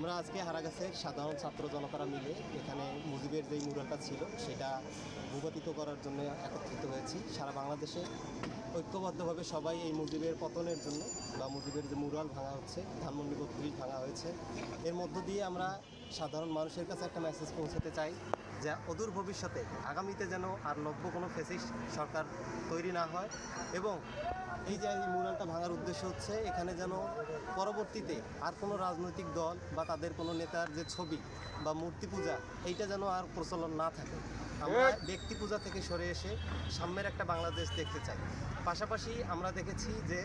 আমরা আজকে হারাগাছের সাধারণ ছাত্র জনতারা মিলে এখানে মুজিবের যেই মুরালটা ছিল, সেটা ভূপাতিত করার জন্য একত্রিত হয়েছি। সারা বাংলাদেশে ঐক্যবদ্ধভাবে সবাই এই মুজিবের পতনের জন্য বা মুজিবের যে মুরাল ভাঙা হচ্ছে, ধানমন্ডি বত্রিশ ভাঙা হয়েছে। এর মধ্য দিয়ে আমরা সাধারণ মানুষের কাছে একটা মেসেজ পৌঁছাতে চাই। যে অদূর ভবিষ্যতে আগামীতে যেন আর নব্য কোনো ফেসিস সরকার তৈরি না হয়। এবং এই যে এই মুরালটা ভাঙার উদ্দেশ্য হচ্ছে এখানে যেন পরবর্তীতে আর কোনো রাজনৈতিক দল বা তাদের কোনো নেতার যে ছবি বা মূর্তি পূজা এইটা যেন আর প্রচলন না থাকে। আমরা ব্যক্তি পূজা থেকে সরে এসে সাম্যের একটা বাংলাদেশ দেখতে চাই। পাশাপাশি আমরা দেখেছি যে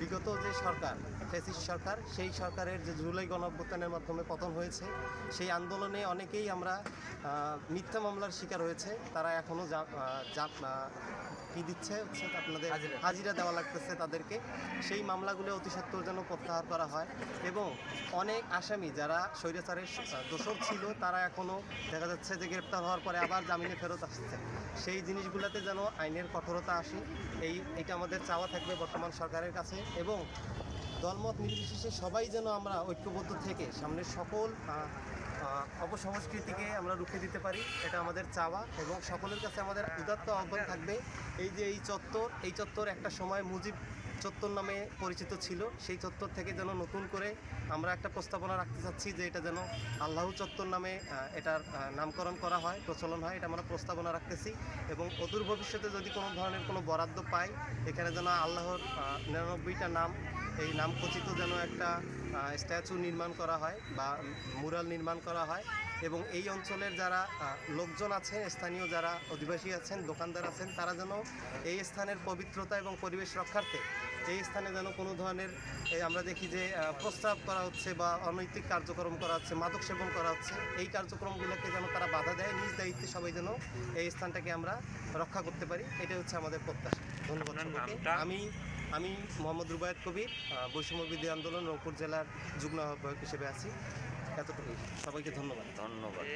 বিগত যে সরকার ফেসিস সরকার সেই সরকারের যে জুলাই গণঅভ্যুত্থানের মাধ্যমে পতন হয়েছে সেই আন্দোলনে অনেকেই আমরা মিথ্যা মামলার শিকার হয়েছে। তারা এখনও কি দিচ্ছে হচ্ছে আপনাদের হাজিরা। দেওয়া লাগতেছে তাদেরকে। সেই মামলাগুলো অতি সত্বর যেন প্রত্যাহার করা হয় এবং অনেক আসামি যারা স্বৈরাচারের দোষর ছিল তারা এখনও দেখা যাচ্ছে যে গ্রেপ্তার হওয়ার পরে আবার জামিনে ফেরত আসছে। সেই জিনিসগুলোতে যেন আইনের কঠোরতা আসে এই এটা আমাদের চাওয়া থাকবে বর্তমান সরকারের কাছে এবং দলমত নির্বিশেষে সবাই যেন আমরা ঐক্যবদ্ধ থেকে সামনের সকল অপসংস্কৃতিকে আমরা রুখে দিতে পারি, এটা আমাদের চাওয়া এবং সকলের কাছে আমাদের উদাত্ত আহ্বান থাকবে। এই যে এই চত্বর এই চত্বর একটা সময় মুজিব চত্বর নামে পরিচিত ছিল। সেই চত্বর থেকে যেন নতুন করে আমরা একটা প্রস্তাবনা রাখতে চাচ্ছি যে এটা যেন আল্লাহ চত্বর নামে এটার নামকরণ করা হয়, প্রচলন হয়, এটা আমরা প্রস্তাবনা রাখতেছি। এবং অদূর ভবিষ্যতে যদি কোনো ধরনের কোনো বরাদ্দ পাই, এখানে যেন আল্লাহর নিরানব্বইটা নাম, এই নামখচিত যেন একটা স্ট্যাচু নির্মাণ করা হয় বা মুরাল নির্মাণ করা হয় এবং এই অঞ্চলের যারা লোকজন আছেন স্থানীয় যারা অধিবাসী আছেন দোকানদার আছেন তারা যেন এই স্থানের পবিত্রতা এবং পরিবেশ রক্ষার্থে এই স্থানে যেন কোনো ধরনের আমরা দেখি যে প্রস্তাব করা হচ্ছে বা অনৈতিক কার্যক্রম করা হচ্ছে মাদক সেবন করা হচ্ছে এই কার্যক্রমগুলোকে যেন তারা বাধা দেয় নিজ দায়িত্বে সবাই যেন এই স্থানটাকে আমরা রক্ষা করতে পারি এটাই হচ্ছে আমাদের প্রত্যাশা। ধন্যবাদ? আমি আমি মোহাম্মদ রুবায়ত কবির বৈষম্য বিরোধী আন্দোলন রংপুর জেলার যুগ্ম আহ্বায়ক হিসেবে আছি। এতটুকুই। সবাইকে ধন্যবাদ। ধন্যবাদ।